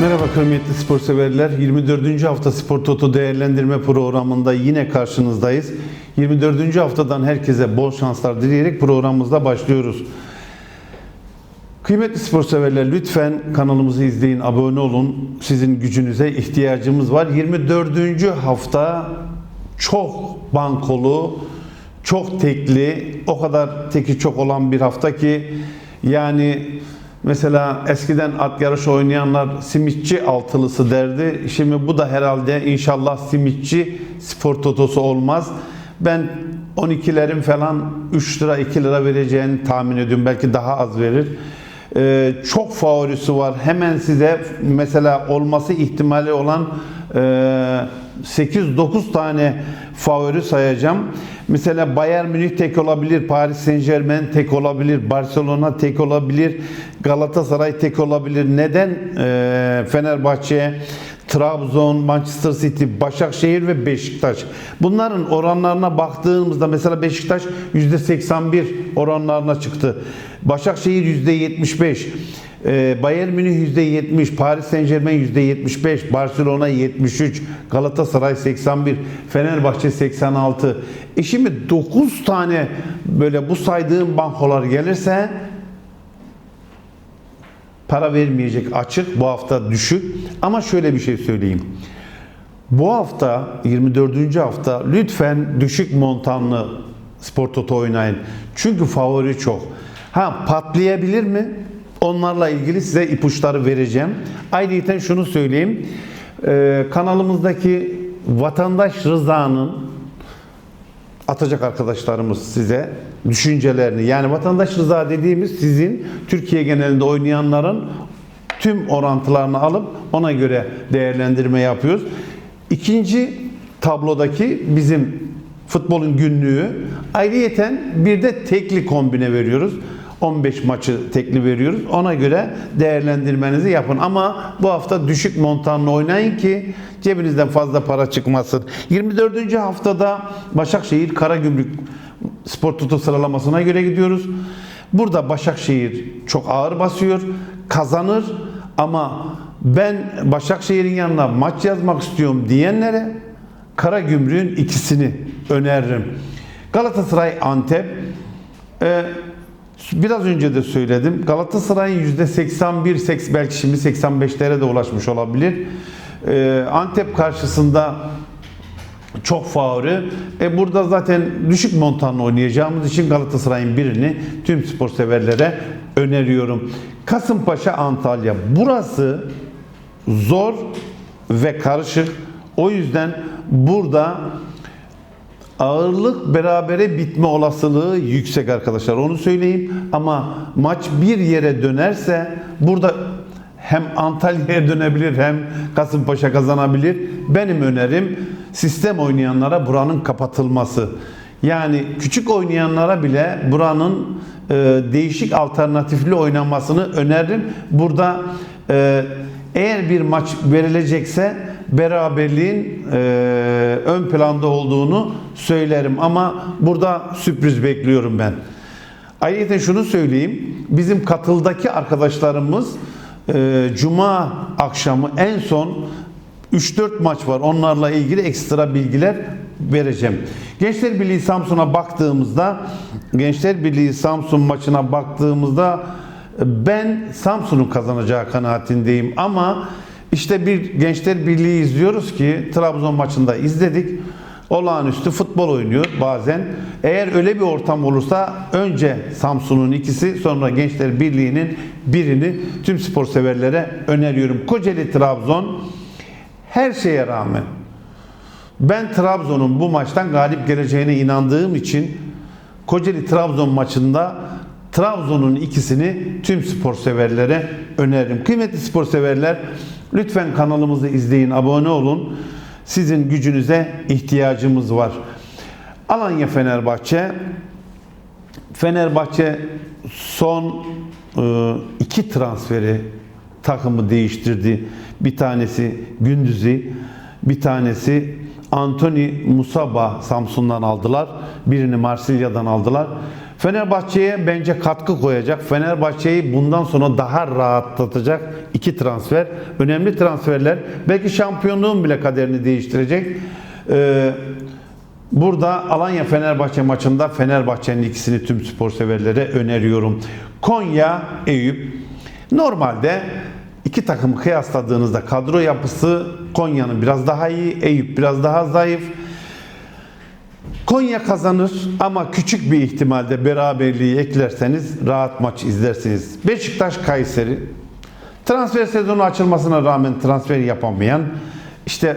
Merhaba kıymetli spor severler. 24. hafta Spor Toto değerlendirme programında yine karşınızdayız. 24. haftadan herkese bol şanslar dileyerek programımızda başlıyoruz. Kıymetli spor severler lütfen kanalımızı izleyin, abone olun. Sizin gücünüze ihtiyacımız var. 24. hafta çok bankolu, çok tekli, o kadar teki çok olan bir hafta ki yani mesela eskiden at yarışı oynayanlar simitçi altılısı derdi. Şimdi bu da herhalde inşallah simitçi spor totosu olmaz. Ben 12'lerin falan 3 lira 2 lira vereceğini tahmin ediyorum. Belki daha az verir. Ee, çok favorisi var. Hemen size mesela olması ihtimali olan e, 8-9 tane favori sayacağım. Mesela Bayern Münih tek olabilir, Paris Saint Germain tek olabilir, Barcelona tek olabilir, Galatasaray tek olabilir. Neden e, Fenerbahçe, Trabzon, Manchester City, Başakşehir ve Beşiktaş. Bunların oranlarına baktığımızda mesela Beşiktaş %81 oranlarına çıktı. Başakşehir %75, e, Bayern Münih %70, Paris Saint Germain %75, Barcelona 73, Galatasaray 81, Fenerbahçe 86. E şimdi 9 tane böyle bu saydığım bankolar gelirse para vermeyecek açık. Bu hafta düşük. Ama şöyle bir şey söyleyeyim. Bu hafta 24. hafta lütfen düşük montanlı spor toto oynayın. Çünkü favori çok. Ha patlayabilir mi? Onlarla ilgili size ipuçları vereceğim. Ayrıca şunu söyleyeyim. Ee, kanalımızdaki vatandaş rızanın atacak arkadaşlarımız size düşüncelerini yani vatandaş rıza dediğimiz sizin Türkiye genelinde oynayanların tüm orantılarını alıp ona göre değerlendirme yapıyoruz. İkinci tablodaki bizim futbolun günlüğü ayrıyeten bir de tekli kombine veriyoruz. 15 maçı tekli veriyoruz. Ona göre değerlendirmenizi yapın. Ama bu hafta düşük montanlı oynayın ki cebinizden fazla para çıkmasın. 24. haftada Başakşehir Karagümrük spor tutu sıralamasına göre gidiyoruz. Burada Başakşehir çok ağır basıyor, kazanır ama ben Başakşehir'in yanına maç yazmak istiyorum diyenlere Karagümrük'ün ikisini öneririm. Galatasaray Antep e, Biraz önce de söyledim. Galatasaray'ın %81, 80, belki şimdi 85'lere de ulaşmış olabilir. Ee, Antep karşısında çok favori. E burada zaten düşük montanla oynayacağımız için Galatasaray'ın birini tüm spor severlere öneriyorum. Kasımpaşa Antalya. Burası zor ve karışık. O yüzden burada ağırlık berabere bitme olasılığı yüksek arkadaşlar. Onu söyleyeyim. Ama maç bir yere dönerse burada hem Antalya'ya dönebilir hem Kasımpaşa kazanabilir. Benim önerim sistem oynayanlara buranın kapatılması. Yani küçük oynayanlara bile buranın e, değişik alternatifli oynamasını öneririm. Burada e, eğer bir maç verilecekse beraberliğin e, ön planda olduğunu söylerim ama burada sürpriz bekliyorum ben. Ayrıca şunu söyleyeyim. Bizim katıldaki arkadaşlarımız e, Cuma akşamı en son 3-4 maç var. Onlarla ilgili ekstra bilgiler vereceğim. Gençler Birliği Samsun'a baktığımızda Gençler Birliği Samsun maçına baktığımızda ben Samsun'un kazanacağı kanaatindeyim ama işte bir Gençler Birliği izliyoruz ki Trabzon maçında izledik. Olağanüstü futbol oynuyor bazen. Eğer öyle bir ortam olursa önce Samsun'un ikisi sonra Gençler Birliği'nin birini tüm spor severlere öneriyorum. Kocaeli Trabzon her şeye rağmen ben Trabzon'un bu maçtan galip geleceğine inandığım için Kocaeli Trabzon maçında Trabzon'un ikisini tüm spor severlere öneririm. Kıymetli spor severler lütfen kanalımızı izleyin, abone olun. Sizin gücünüze ihtiyacımız var. Alanya Fenerbahçe Fenerbahçe son e, iki transferi takımı değiştirdi. Bir tanesi Gündüz'i, bir tanesi Anthony Musaba Samsun'dan aldılar. Birini Marsilya'dan aldılar. Fenerbahçe'ye bence katkı koyacak. Fenerbahçe'yi bundan sonra daha rahatlatacak iki transfer. Önemli transferler. Belki şampiyonluğun bile kaderini değiştirecek. Ee, Burada Alanya Fenerbahçe maçında Fenerbahçe'nin ikisini tüm spor severlere öneriyorum. Konya, Eyüp. Normalde iki takımı kıyasladığınızda kadro yapısı Konya'nın biraz daha iyi, Eyüp biraz daha zayıf. Konya kazanır ama küçük bir ihtimalde beraberliği eklerseniz rahat maç izlersiniz. Beşiktaş Kayseri transfer sezonu açılmasına rağmen transfer yapamayan işte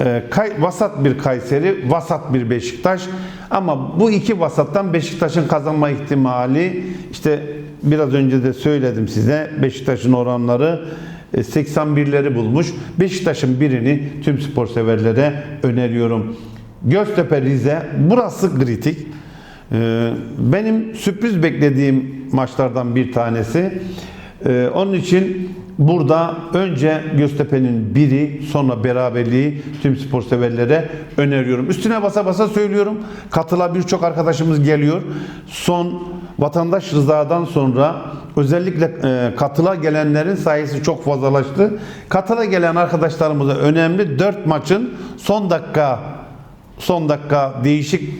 e, kay- vasat bir Kayseri, vasat bir Beşiktaş ama bu iki vasattan Beşiktaş'ın kazanma ihtimali işte biraz önce de söyledim size Beşiktaş'ın oranları e, 81'leri bulmuş. Beşiktaş'ın birini tüm spor severlere öneriyorum. Göztepe Rize burası kritik. Ee, Benim sürpriz beklediğim maçlardan bir tanesi. Ee, Onun için burada önce Göztepe'nin biri sonra beraberliği tüm spor severlere öneriyorum. Üstüne basa basa söylüyorum. Katıla birçok arkadaşımız geliyor. Son vatandaş rızadan sonra özellikle e, katıla gelenlerin sayısı çok fazlalaştı. Katıla gelen arkadaşlarımıza önemli 4 maçın son dakika son dakika değişik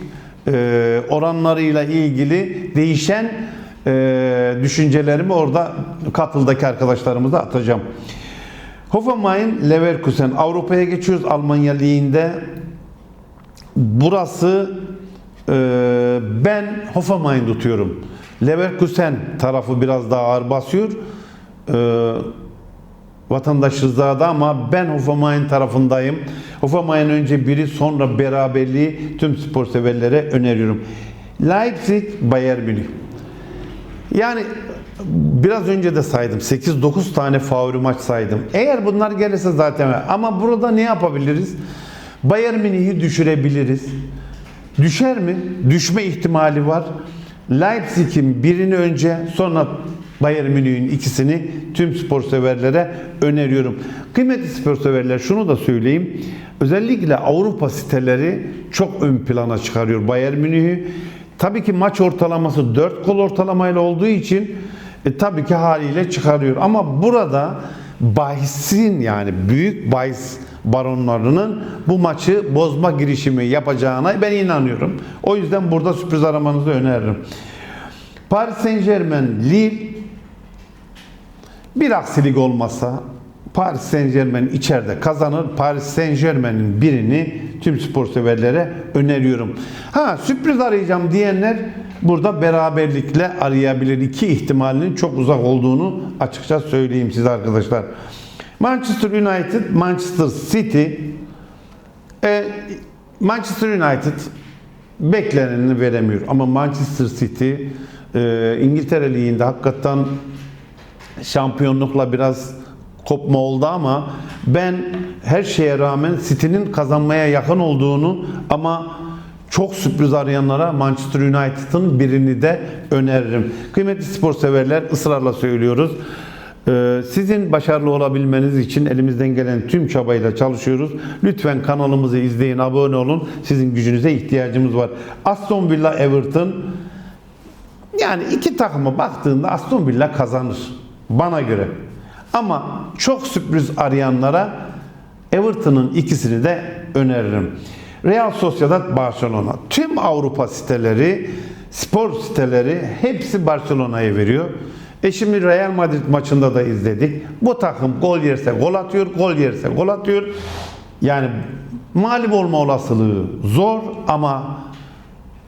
e, oranlarıyla ilgili değişen e, düşüncelerimi orada katıldaki arkadaşlarımıza atacağım. Hoffenheim Leverkusen Avrupa'ya geçiyoruz Almanya Ligi'nde. Burası e, ben Hoffenheim tutuyorum. Leverkusen tarafı biraz daha ağır basıyor. E, vatandaş rızada ama ben Hoffenheim tarafındayım. Hoffenheim önce biri sonra beraberliği tüm spor severlere öneriyorum. Leipzig Bayern Münih. Yani biraz önce de saydım. 8-9 tane favori maç saydım. Eğer bunlar gelirse zaten ama burada ne yapabiliriz? Bayern Münih'i düşürebiliriz. Düşer mi? Düşme ihtimali var. Leipzig'in birini önce sonra Bayern Münih'in ikisini tüm spor severlere öneriyorum. Kıymetli spor severler şunu da söyleyeyim. Özellikle Avrupa siteleri çok ön plana çıkarıyor Bayern Münih'i. Tabii ki maç ortalaması 4 gol ortalamayla olduğu için e, tabii ki haliyle çıkarıyor. Ama burada bahisin yani büyük bahis baronlarının bu maçı bozma girişimi yapacağına ben inanıyorum. O yüzden burada sürpriz aramanızı öneririm. Paris Saint Germain, Lille bir aksilik olmasa Paris Saint Germain içeride kazanır. Paris Saint Germain'in birini tüm spor severlere öneriyorum. Ha sürpriz arayacağım diyenler burada beraberlikle arayabilir. İki ihtimalinin çok uzak olduğunu açıkça söyleyeyim size arkadaşlar. Manchester United, Manchester City e, Manchester United bekleneni veremiyor. Ama Manchester City e, İngiltere Ligi'nde hakikaten şampiyonlukla biraz kopma oldu ama ben her şeye rağmen City'nin kazanmaya yakın olduğunu ama çok sürpriz arayanlara Manchester United'ın birini de öneririm. Kıymetli spor severler ısrarla söylüyoruz. Ee, Sizin başarılı olabilmeniz için elimizden gelen tüm çabayla çalışıyoruz. Lütfen kanalımızı izleyin, abone olun. Sizin gücünüze ihtiyacımız var. Aston Villa Everton yani iki takıma baktığında Aston Villa kazanır. Bana göre. Ama çok sürpriz arayanlara Everton'ın ikisini de öneririm. Real Sociedad Barcelona. Tüm Avrupa siteleri, spor siteleri hepsi Barcelona'ya veriyor. E şimdi Real Madrid maçında da izledik. Bu takım gol yerse gol atıyor, gol yerse gol atıyor. Yani mağlup olma olasılığı zor ama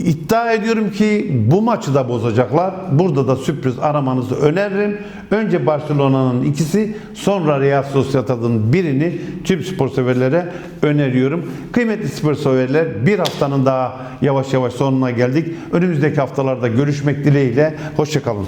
İddia ediyorum ki bu maçı da bozacaklar. Burada da sürpriz aramanızı öneririm. Önce Barcelona'nın ikisi, sonra Real Sociedad'ın birini tüm spor severlere öneriyorum. Kıymetli spor severler, bir haftanın daha yavaş yavaş sonuna geldik. Önümüzdeki haftalarda görüşmek dileğiyle. Hoşçakalın.